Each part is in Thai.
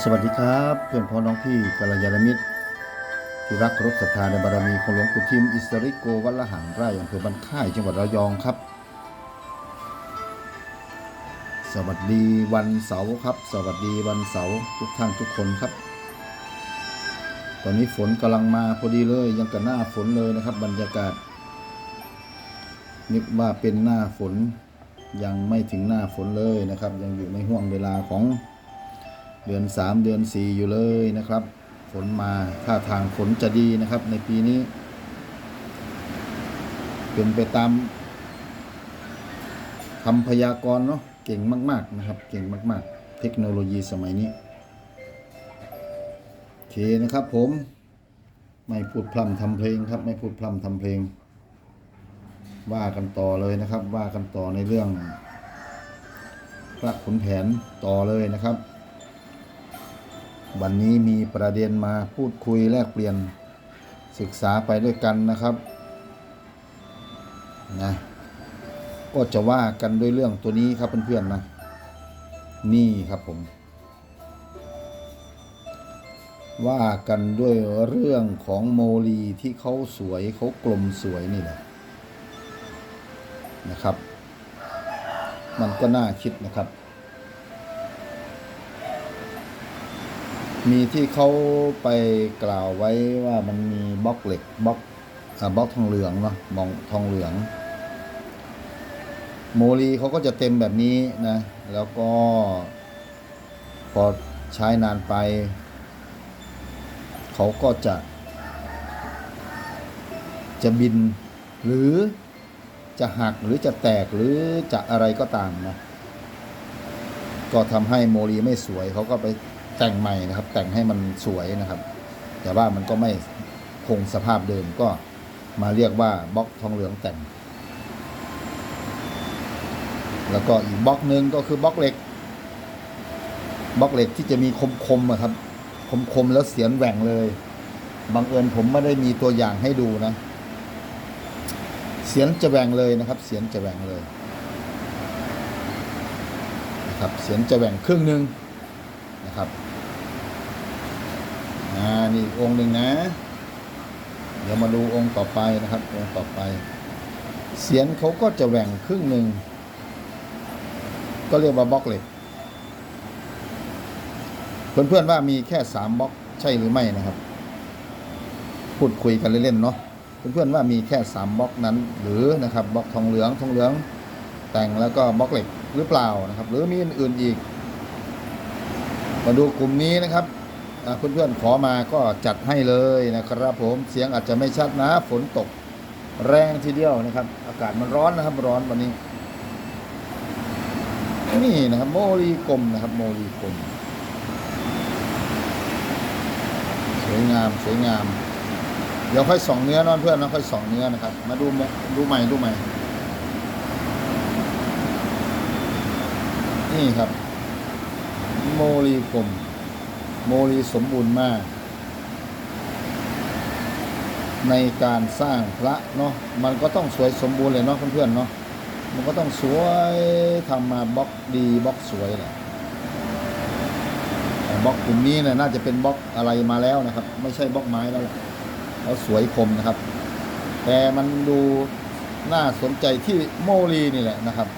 สวัสดีครับ เพื่อนพ้องน้องพี่กัลยาณมิตร ที่รักเคารพศรัทธาในบารมีของหลวงปู่ทิมอิสริโกวัละหันไร่อำเภอบ้านค่ายจังหวัดระยองครับ สวัสดีวันเสาร์ครับ สวัสดีวันเสาร์ทุกท่านทุกคนครับ ตอนนี้ฝนกำลังมาพอดีเลยยังกับหน้าฝนเลยนะครับ บรรยากาศนึกว่าเป็นหน้าฝนยังไม่ถึงหน้าฝนเลยนะครับ ยังอยู่ในห่วงเวลาของ เดือนสามเดือนสี่อยู่เลยนะครับ ฝนมาท่าทางฝนจะดีนะครับ ในปีนี้ เป็นไปตามคำพยากรณ์เนาะเก่งมาก ๆ นะครับ เก่งมาก ๆ เทคโนโลยีสมัยนี้ โอเคนะครับผม ไม่พูดพร่ำทำเพลงครับ ไม่พูดพร่ำทำเพลง ว่ากันต่อเลยนะครับ ว่ากันต่อในเรื่องพระขุนแผนต่อเลยนะครับ วันนี้มีประเด็นมาพูดคุยแลกเปลี่ยนศึกษาไปด้วยกันนะครับนะก็จะว่ากันด้วยเรื่องตัวนี้ครับเพื่อนๆนะนี่ครับผม ว่ากันด้วยเรื่องของโมลีที่เขาสวยเขากลมสวยนี่แหละนะครับ มันก็น่าคิดนะครับ มีที่เขาไปกล่าวไว้ว่ามันมีบล็อกเหล็กบล็อกอบล็อกทองเหลืองเนาะมองทองเหลือง โมลีเขาก็จะเต็มแบบนี้นะ แล้วก็ พอใช้นานไป เขาก็จะ จะบิน หรือจะหักหรือจะแตกหรือจะอะไรก็ตามนะ ก็ทำให้โมลีไม่สวยเขาก็ไป แต่งใหม่นะครับ แต่งให้มันสวยนะครับ แต่ว่ามันก็ไม่คงสภาพเดิมก็มาเรียกว่าบล็อกทองเหลืองแต่ง แล้วก็อีกบล็อกหนึ่งก็คือบล็อกเหล็กบล็อกเหล็กที่จะมีคมๆอะครับคมๆแล้วเสียนแหว่งเลยบังเอิญผมไม่ได้มีตัวอย่างให้ดูนะ เสียนจะแหว่งเลยนะครับ เสียนจะแหว่งเลยนะครับ เสียนจะแหว่งครึ่งหนึ่งนะครับ อ่านี่องค์หนึ่งนะ เดี๋ยวมาดูองค์ต่อไปนะครับ องค์ต่อไป เสียนเขาก็จะแหว่งครึ่งหนึ่ง ก็เรียกว่าบล็อกเหล็กเพื่อนๆว่ามีแค่สามบล็อกใช่หรือไม่นะครับ พูดคุยกันเล่นๆเนาะเพื่อนๆว่ามีแค่สามบล็อกนั้น หรือนะครับบล็อกทองเหลืองทองเหลืองแต่งแล้วก็บล็อกเหล็กหรือเปล่านะครับ หรือมีอื่นๆอีก มาดูกลุ่มนี้นะครับ เพื่อนๆขอมาก็จัดให้เลยนะครับผมเสียงอาจจะไม่ชัดนะ ฝนตกแรงทีเดียวนะครับ อากาศมันร้อนนะครับร้อนวันนี้ นี่นะครับ โมลีกลมนะครับ โมลีกลมสวยงามสวยงาม เดี๋ยวค่อยส่องเนื้อนอนเพื่อนนะค่อยส่องเนื้อนะครับ มาดูโมดูใหม่ดูใหม่ นี่ครับ โมลีกลม โมลีสมบูรณ์มาก ในการสร้างพระเนาะมันก็ต้องสวยสมบูรณ์เลยเนาะเพื่อนๆเนาะมันก็ต้องสวยทำมาบล็อกดีบล็อกสวยแหละบล็อกกลุ่มนี้เนี่ยน่าจะเป็นบล็อกอะไรมาแล้วนะครับ ไม่ใช่บล็อกไม้แล้วแล้วสวยคมนะครับ แต่มันดูน่าสนใจที่โมลีนี่แหละนะครับ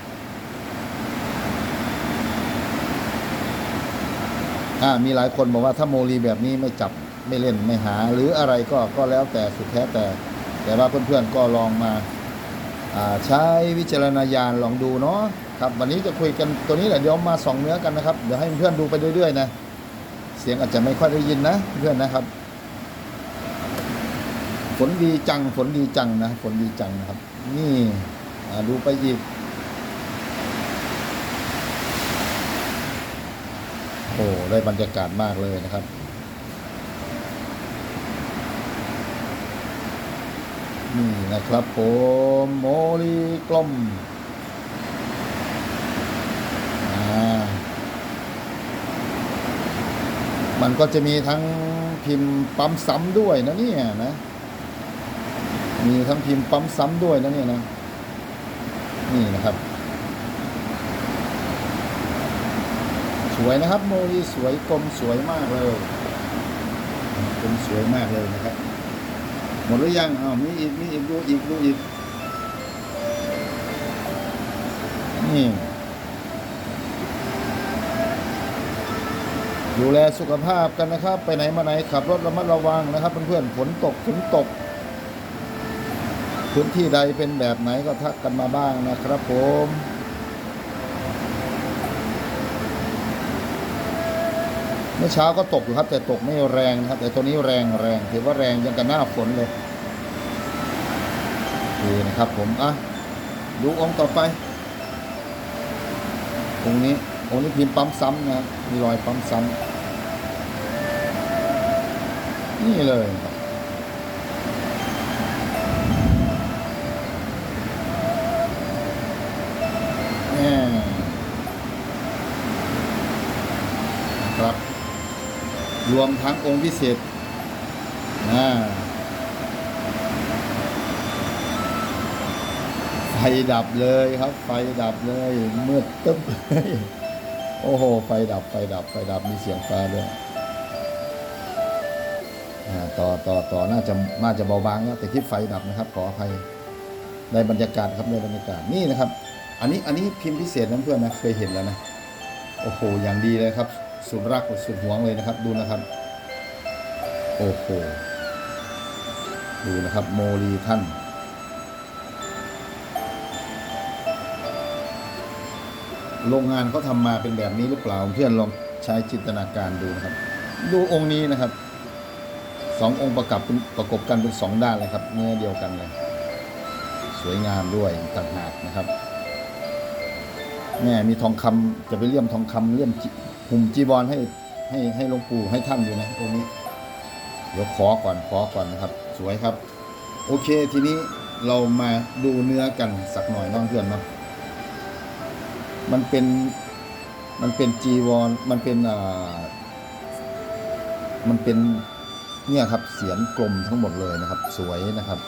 อ่ามีหลายคนบอกว่าถ้าโมลีแบบนี้ไม่จับไม่เล่นไม่หา หรืออะไรก็ก็แล้วแต่สุดแท้แต่ แต่ว่าเพื่อนๆก็ลองมาใช้วิจารณญาณลองดูเนาะครับวันนี้จะคุยกันตัวนี้แหละเดี๋ยวมาส่องเนื้อกันนะครับเดี๋ยวให้เพื่อนดูไปเรื่อยๆนะเสียงอาจจะไม่ค่อยได้ยินนะเพื่อนนะครับฝนดีจังฝนดีจังนะฝนดีจังนะครับ นี่ดูไปอีก โอ้ได้บรรยากาศมากเลยนะครับนี่นะครับผมโมลีกลมมันก็จะมีทั้งพิมพ์ปั๊มซ้ำด้วยนะเนี่ยนะ มีทั้งพิมพ์ปั๊มซ้ำด้วยนะเนี่ยนะ นี่นะครับ สวยนะครับ โมลีสวยกลมสวยมากเลยกลมสวยมากเลยนะครับ หมดหรือยังอ้าวมีอีกมีอีกดูอีกดูอีกนี่ดูแลสุขภาพกันนะครับ ไปไหนมาไหนขับรถระมัดระวังนะครับเพื่อนๆฝนตกฝนตก พื้นที่ใดเป็นแบบไหนก็ทักกันมาบ้างนะครับผม มื่อเช้าก็ตกอยู่ครับ แต่ตกไม่แรงนะครับ แต่ตัวนี้แรงแรงถือว่าแรงยังกันหน้าฝนเลยดีนะครับ ผมอะดูองค์ต่อไปองค์นี้องค์นี้พิมพ์ปั๊มซ้ำนะมีรอยปั๊มซ้ำนี่เลยครับแน่นะครับ รวมทั้งองค์พิเศษนะไฟดับเลยครับ ไฟดับเลยมืดตึ๊บเลยโอ้โห ไฟดับ ไฟดับ ไฟดับ มีเสียงฟ้าด้วยต่อต่อต่อน่าจะน่าจะเบาบางแล้วแต่ที่ไฟดับนะครับ ขออภัยได้บรรยากาศครับได้บรรยากาศนี่นะครับ อันนี้อันนี้พิมพ์พิเศษนะเพื่อนนะเคยเห็นแล้วนะ โอ้โห อย่างดีเลยครับ สุดรักสุดหวงเลยนะครับ ดูนะครับ โอ้โหดูนะครับโมลีท่านโรงงานเขาทำมาเป็นแบบนี้หรือเปล่าเพื่อนลองใช้จินตนาการดูนะครับ ดูองค์นี้นะครับสององค์ประกับประกบกันเป็นสองด้านเลยครับเนื้อเดียวกันเลย สวยงามด้วยต่างหากนะครับแม่มีทองคำจะไปเลี่ยมทองคำเลี่ยมจิ หุ่มจีบอลให้ให้ให้หลวงปู่ให้ท่านอยู่นะตรงนี้ เดี๋ยวขอก่อนขอก่อนนะครับ สวยครับ โอเคทีนี้เรามาดูเนื้อกันสักหน่อยน้องเพื่อนเนาะมันเป็นมันเป็นจีวรมันเป็นอ่ามันเป็นเนี่ยครับเสียนกลมทั้งหมดเลยนะครับ สวยนะครับ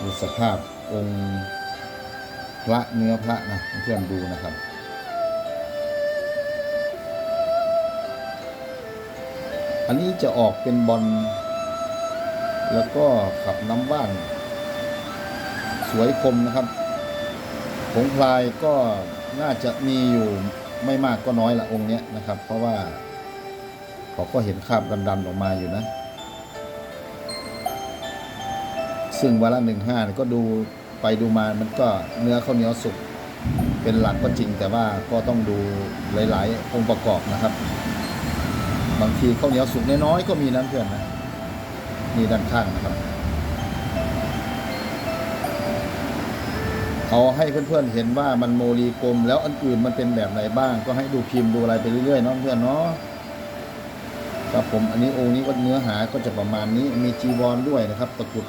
ดูสภาพองค์พระเนื้อพระนะเพื่อนดูนะครับ อันนี้จะออกเป็นบอลแล้วก็ขับน้ำว่าน สวยคมนะครับ ผงพลายก็น่าจะมีอยู่ไม่มากก็น้อยละองค์เนี้ยนะครับ เพราะว่าเขาก็เห็นคราบดำๆออกมาอยู่นะ ซึ่งวันละหนึ่งห้าก็ดูไปดูมามันก็เนื้อข้าวเหนียวสุกเป็นหลักก็จริงแต่ว่าก็ต้องดูหลาย ๆ องค์ประกอบนะครับ บางทีข้าวเหนียวสุกน้อยๆก็มีนะเพื่อนนะนี่ด้านข้างนะครับเอาให้เพื่อนๆเห็นว่ามันโมลีกลมแล้วอันอื่นมันเป็นแบบไหนบ้าง ก็ให้ดูพิมพ์ดูอะไรไปเรื่อยๆเนาะเพื่อนเนาะครับผมอันนี้องค์นี้ก็เนื้อหาก็จะประมาณนี้มีจีวรด้วยนะครับ ตะกรุด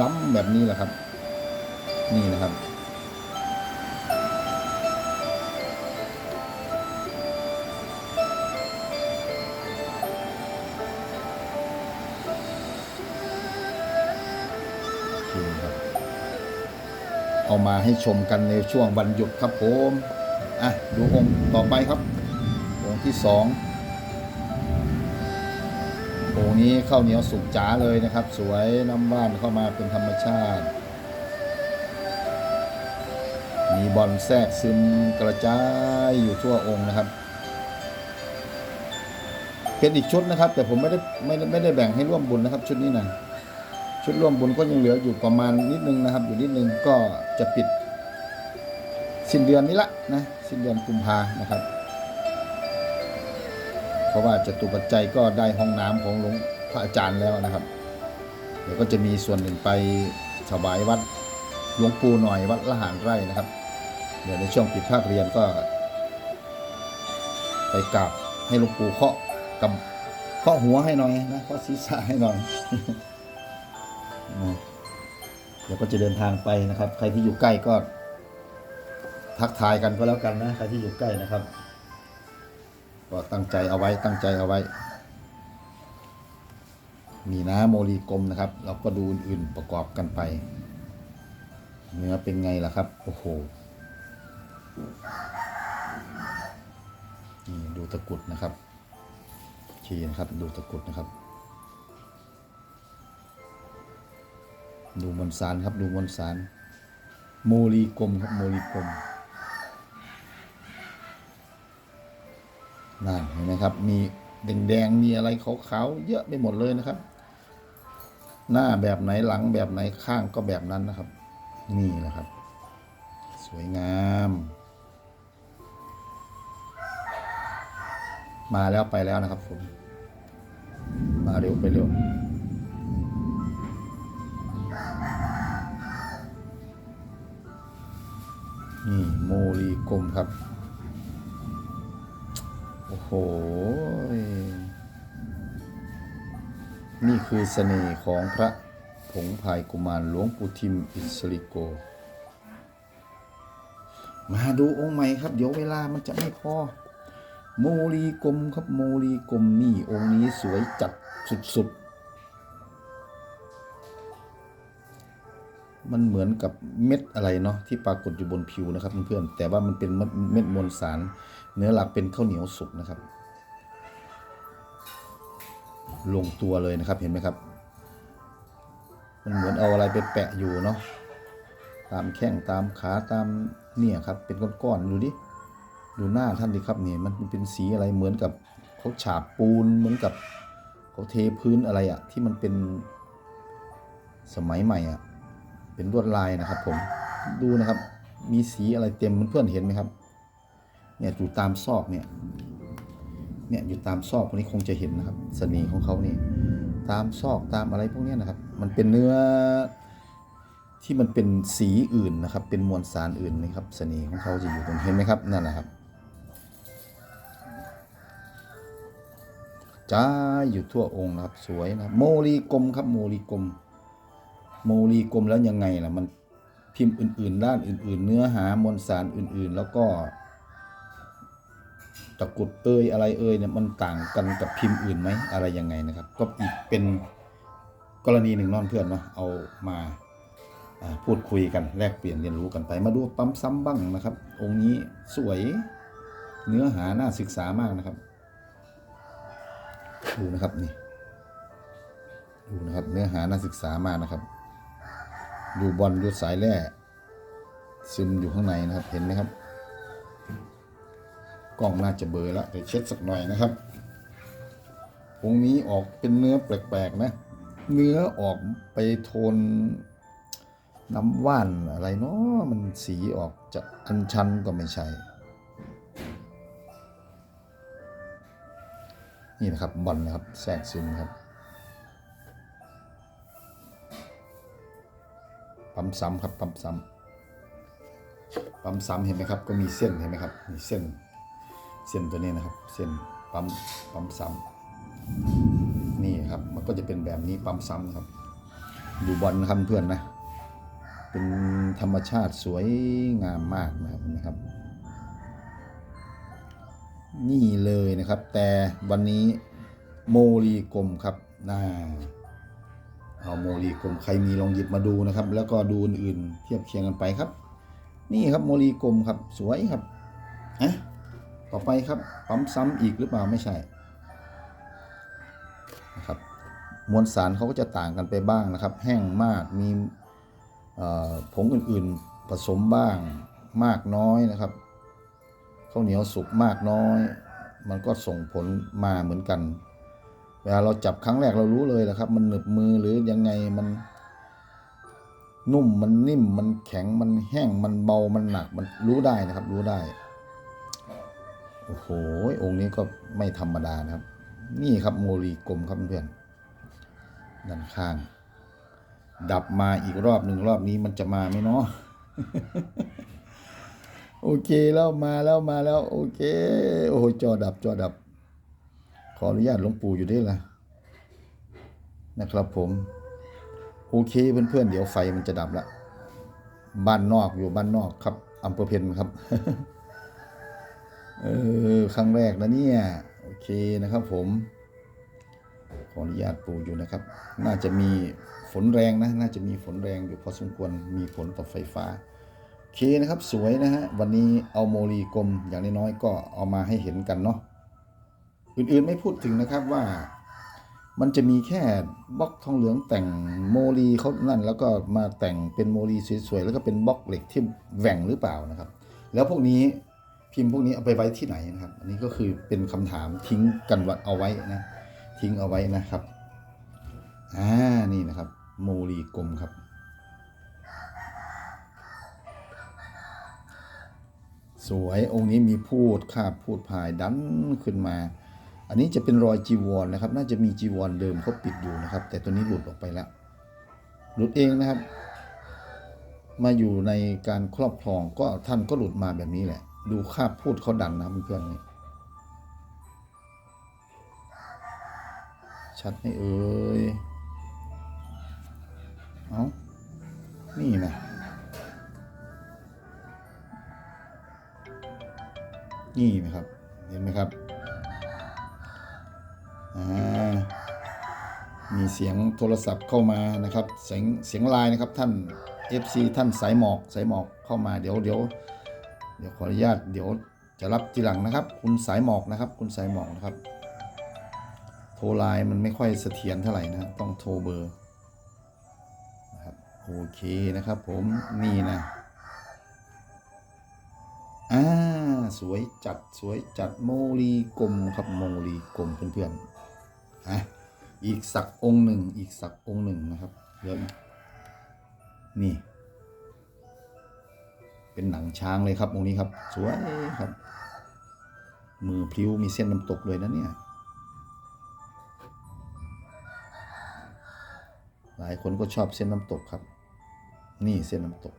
ดำๆแบบนี้แหละครับ นี่นะครับ มาให้ชมกันในช่วงวันหยุดครับผมอะดูองค์ต่อไปครับ องค์ที่สององค์นี้ข้าวเหนียวสุกจ๋าเลยนะครับ สวยน้ำว่านเข้ามาเป็นธรรมชาติ มีบอลแทรกซึมกระจายอยู่ทั่วองค์นะครับเป็นอีกชุดนะครับ แต่ผมไม่ได้ไม่ได้ไม่ได้แบ่งให้ร่วมบุญนะครับชุดนี้นะ ชุดร่วมบุญก็ยังเหลืออยู่ประมาณนิดนึงนะครับ อยู่นิดนึงก็จะปิด สิ้นเดือนนี้ละนะสิ้นเดือนกุมภานะครับ เพราะว่าจตุปัจจัยก็ได้ห้องน้ำของหลวงพระอาจารย์แล้วนะครับเดี๋ยวก็จะมีส่วนหนึ่งไปถวายวัดหลวงปู่หน่อยวัดละหารไร่นะครับ เดี๋ยวในช่วงปิดภาคเรียนก็ ไปกราบให้หลวงปู่เคาะกับเคาะหัวให้หน่อยนะเคาะศีรษะให้หน่อย ดี๋ยวก็จะเดินทางไปนะครับ ใครที่อยู่ใกล้ก็ทักทายกันก็แล้วกันนะใครที่อยู่ใกล้นะครับ ก็ตั้งใจเอาไว้ตั้งใจเอาไว้ มีนะโมลีกลมนะครับ เราก็ดูอื่นๆประกอบกันไปเนื้อเป็นไงล่ะครับ โอ้โหนี่ดูตะกรุดนะครับโอเคนะครับ ดูตะกรุดนะครับ ดูมวลสารครับดูมวลสาร โมลีกลมครับโมลีกลมนั่นเห็นไหมครับ มีแดงๆมีอะไรขาวๆเยอะไปหมดเลยนะครับ หน้าแบบไหนหลังแบบไหนข้างก็แบบนั้นนะครับ นี่แหละครับ สวยงาม มาแล้วไปแล้วนะครับผมมาเร็วไปเร็ว โมลีกลมครับ โอ้โห นี่คือเสน่ห์ของพระผงพายกุมารหลวงปู่ทิมอิสริโก มาดูองค์ใหม่ครับ เดี๋ยวเวลามันจะไม่พอ โมลีกลมครับโมลีกลมนี่องค์นี้สวยจัดสุดๆ มันเหมือนกับเม็ดอะไรเนาะที่ปรากฏอยู่บนผิวนะครับเพื่อนๆแต่ว่ามันเป็นเม็ดมวลสาร เนื้อหลักเป็นข้าวเหนียวสุกนะครับ ลงตัวเลยนะครับเห็นไหมครับ มันเหมือนเอาอะไรไปแปะอยู่เนาะตามแข้งตามขาตามเนี่ยครับ เป็นก้อนๆดูดิดูหน้าท่านดิครับเนี่ยมันเป็นสีอะไรเหมือนกับเขาฉาบปูนเหมือนกับเขาเทพื้นอะไรอะที่มันเป็นสมัยใหม่อะ เป็นลวดลายนะครับ ผมดูนะครับ มีสีอะไรเต็มเพื่อนเห็นไหมครับ เนี่ยอยู่ตามซอกเนี่ยเนี่ยอยู่ตามซอกพวกนี้คงจะเห็นนะครับเสน่ห์ของเขานี่ตามซอกตามอะไรพวกนี้นะครับ มันเป็นเนื้อที่มันเป็นสีอื่นนะครับ เป็นมวลสารอื่นนะครับเสน่ห์ของเขาจะอยู่ตรงเห็นไหมครับนั่นแหละครับจ้าอยู่ทั่วองค์นะครับ สวยนะโมลีกลมครับโมลีกลม โมลีกลมแล้วยังไงล่ะมันพิมพ์อื่นๆด้านอื่น ๆ เนื้อหามวลสารอื่นๆ แล้วก็ตะกรุดเอยอะไรเอยเนี่ยมันต่างกันกับพิมพ์อื่นไหมอะไรยังไงนะครับ ก็อีกเป็นกรณีหนึ่งนอนเพื่อนเนาะเอามาอ่าพูดคุยกันแลกเปลี่ยนเรียนรู้กันไปมาดูปั๊มซ้ำบ้างนะครับ องค์นี้สวยเนื้อหาน่าศึกษามากนะครับ ดูนะครับนี่ดูนะครับเนื้อหาน่าศึกษามากนะครับ ดูบอลดูสายแร่ซึมอยู่ข้างในนะครับเห็นไหมครับ กล้องน่าจะเบลอแล้วเดี๋ยวเช็ดสักหน่อยนะครับองนี้ออกเป็นเนื้อแปลกๆนะ เนื้อออกไปโทนน้ำว่านอะไรเนาะมันสีออกจะอันชันก็ไม่ใช่ นี่นะครับบอลนะครับแทรกซึมครับ ปั๊มซ้ำครับปั๊มซ้ำปั๊มซ้ำเห็นไหมครับ ก็มีเส้นเห็นไหมครับมีเส้นเส้นตัวนี้นะครับ เส้นปั๊มปั๊มซ้ำนี่ครับมันก็จะเป็นแบบนี้ปั๊มซ้ำนะครับ ดูบอลนะครับเพื่อนนะ เป็นธรรมชาติสวยงามมากนะครับเห็นะครับ นี่เลยนะครับ แต่วันนี้โมลีกลมครับน่า เอาโมลีกลมใครมีลองหยิบมาดูนะครับ แล้วก็ดูอื่นๆเทียบเคียงกันไปครับ นี่ครับโมลีกลมครับสวยครับอะต่อไปครับปั๊มซ้ำอีกหรือเปล่าไม่ใช่นะครับมวลสารเขาก็จะต่างกันไปบ้างนะครับ แห้งมากมีผงอื่นๆผสมบ้างมากน้อยนะครับข้าวเหนียวสุกมากน้อย มันก็ส่งผลมาเหมือนกัน เวลาเราจับครั้งแรกเรารู้เลยแหละครับ มันหนึบมือหรือยังไงมัน นุ่มมันนิ่มมันแข็งมันแห้งมันเบามันหนักมันรู้ได้นะครับ รู้ได้โอ้โหองค์นี้ก็ไม่ธรรมดานะครับ นี่ครับโมลีกลมครับเพื่อนด้านข้าง ดับมาอีกรอบหนึ่งรอบนี้มันจะมาไหมเนาะโอเคแล้วมาแล้วมาแล้ว โอเค โอ้โหจอดับจอดับ ออนุญาตหลวงปู่อยู่ด้วยล่ะ นะครับผม โอเคเพื่อนๆเดี๋ยวไฟมันจะดับละบ้านนอกอยู่บ้านนอกครับอำเภอเพนครับ เออครั้งแรกนะเนี่ย โอเคนะครับผม ขออนุญาตปูอยู่นะครับ น่าจะมีฝนแรงนะ น่าจะมีฝนแรงอยู่พอสมควร มีผลต่อไฟฟ้า โอเคนะครับ สวยนะฮะ วันนี้เอาโมลีกลมอย่างน้อยๆก็เอามาให้เห็นกันเนาะ อื่นๆไม่พูดถึงนะครับว่ามันจะมีแค่บล็อกทองเหลืองแต่งโมลีเขานั่น แล้วก็มาแต่งเป็นโมลีสวยๆแล้วก็เป็นบล็อกเหล็กที่แหว่งหรือเปล่านะครับ แล้วพวกนี้พิมพ์พวกนี้เอาไปไว้ที่ไหนนะครับ อันนี้ก็คือเป็นคำถามทิ้งกันวัดเอาไว้นะ ทิ้งเอาไว้นะครับอ่านี่นะครับ โมลีกลมครับ สวยองค์นี้มีพูดคาบพูดพายดันขึ้นมา อันนี้จะเป็นรอยจีวรนะครับ น่าจะมีจีวรเดิมเขาปิดอยู่นะครับ แต่ตัวนี้หลุดออกไปแล้ว หลุดเองนะครับ มาอยู่ในการครอบครองก็ท่านก็หลุดมาแบบนี้แหละ ดูคาบพูดเขาดันนะเพื่อนๆนี่ชัดไหมเอ่ยเอานี่นะนี่นะครับ เห็นไหมครับ มีเสียงโทรศัพท์เข้ามานะครับ เสียงเสียงไลน์นะครับท่าน FC ท่านสายหมอกสายหมอกเข้ามาเดี๋ยวเดี๋ยวเดี๋ยวขออนุญาตเดี๋ยวจะรับทีหลังนะครับ คุณสายหมอกนะครับ คุณสายหมอกนะครับ โทรไลน์มันไม่ค่อยเสถียรเท่าไหร่นะต้องโทรเบอร์นะครับโอเคนะครับ ผมนี่นะอ่าสวยจัดสวยจัดโมลีกลมครับโมลีกลมเพื่อนๆ อะอีกสักองค์หนึ่งอีกสักองค์หนึ่งนะครับเดี๋ยวนี่ เป็นหนังช้างเลยครับองค์นี้ครับ สวยครับ มือพลิ้วมีเส้นน้ำตกเลยนะเนี่ย หลายคนก็ชอบเส้นน้ำตกครับ นี่เส้นน้ำตก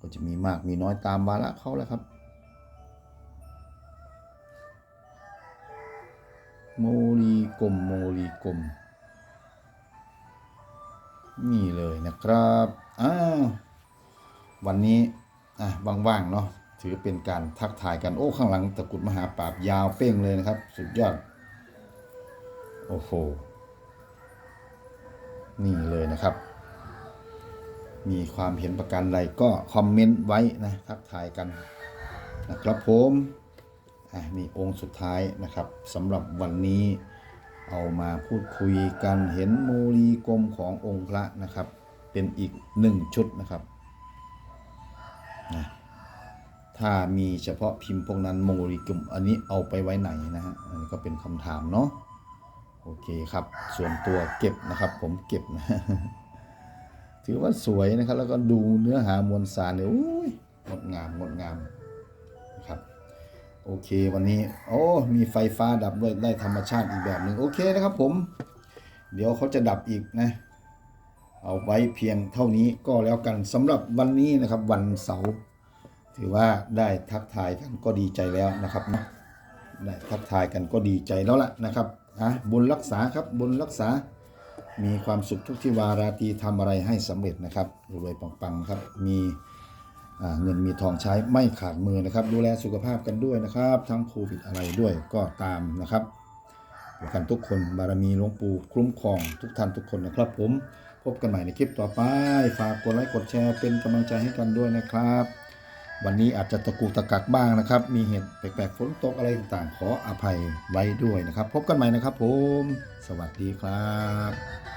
ก็จะมีมากมีน้อยตามวาระเขาแล้วครับ โมลีกลมโมลีกลมนี่เลยนะครับอ้าววันนี้อะว่างๆเนาะถือเป็นการทักทายกันโอ้ข้างหลังตะกุดมหาปราบยาวเป้งเลยนะครับ สุดยอดโอ้โหนี่เลยนะครับ มีความเห็นประการใดก็คอมเมนต์ไว้นะทักทายกันนะครับผม มีองค์สุดท้ายนะครับสำหรับวันนี้เอามาพูดคุยกันเห็นโมลีกลมขององค์พระนะครับ เป็นอีกหนึ่งชุดนะครับนะถ้ามีเฉพาะพิมพ์พวกนั้นโมลีกลมอันนี้เอาไปไว้ไหนนะฮะอันนี้ก็เป็นคำถามเนาะโอเคครับ ส่วนตัวเก็บนะครับ ผมเก็บนะถือว่าสวยนะครับ แล้วก็ดูเนื้อหามวลสารเนี่ยโอ้ยงดงามงดงาม โอเควันนี้ โอ้มีไฟฟ้าดับด้วยได้ธรรมชาติอีกแบบหนึ่งโอเคนะครับผม เดี๋ยวเขาจะดับอีกนะ เอาไว้เพียงเท่านี้ก็แล้วกันสำหรับวันนี้นะครับวันเสาร์ถือว่าได้ทักทายกันก็ดีใจแล้วนะครับนะได้ทักทายกันก็ดีใจแล้วล่ะนะครับอะบุญรักษาครับบุญรักษา มีความสุขทุกที่วาราตรีทำอะไรให้สำเร็จนะครับรวยปังๆครับมี เงินมีทองใช้ไม่ขาดมือนะครับ ดูแลสุขภาพกันด้วยนะครับ ทั้งโควิดอะไรด้วยก็ตามนะครับอกันทุกคนบารมีหลวงปู่คุ้มครองทุกท่านทุกคนนะครับ ผมพบกันใหม่ในคลิปต่อไป ฝากกดไลค์กดแชร์เป็นกำลังใจให้กันด้วยนะครับ วันนี้อาจจะตะกุกตะกักบ้างนะครับ มีเหตุแปลกๆฝนตกอะไรต่างๆ ขออภัยไว้ด้วยนะครับ พบกันใหม่นะครับผม สวัสดีครับ